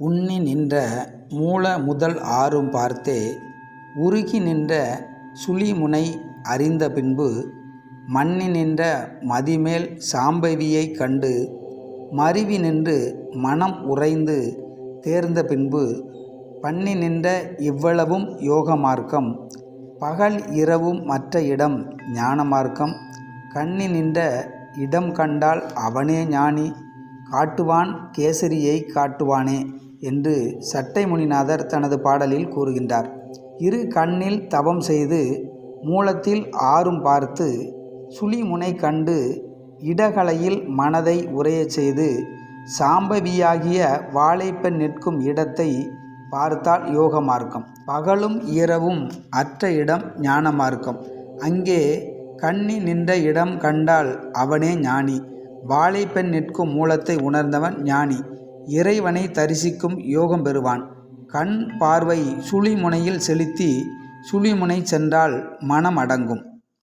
உன்னி நின்ற மூல முதல் ஆறும் பார்த்தே உருகி நின்ற சுழிமுனை அறிந்த பின்பு மண்ணி நின்ற மதிமேல் சாம்பவியைக் கண்டு மருவி நின்று மனம் உறைந்து தேர்ந்த பின்பு பண்ணி நின்ற இவ்வளவும் யோக மார்க்கம் பகல் இரவும் மற்ற இடம் ஞான மார்க்கம் கண்ணி நின்ற இடம் கண்டால் அவனே ஞானி காட்டுவான் கேசரியை காட்டுவானே. என்று சட்டைமுனிநாதர் தனது பாடலில் கூறுகின்றார். இரு கண்ணில் தவம் செய்து மூலத்தில் ஆறும் பார்த்து சுழிமுனை கண்டு இடகலையில் மனதை உரையச் செய்து சாம்பவியாகிய வாழைப்பெண் நிற்கும் இடத்தை பார்த்தால் யோக மார்க்கம் பகலும் இரவும் அற்ற இடம் ஞான மார்க்கம் அங்கே கண்ணி நின்ற இடம் கண்டால் அவனே ஞானி. வாழைப்பெண் நிற்கும் மூலத்தை உணர்ந்தவன் ஞானி. இறைவனை தரிசிக்கும் யோகம் பெறுவான். கண் பார்வை சுழிமுனையில் செலுத்தி சுழிமுனை சென்றால் மனம் அடங்கும்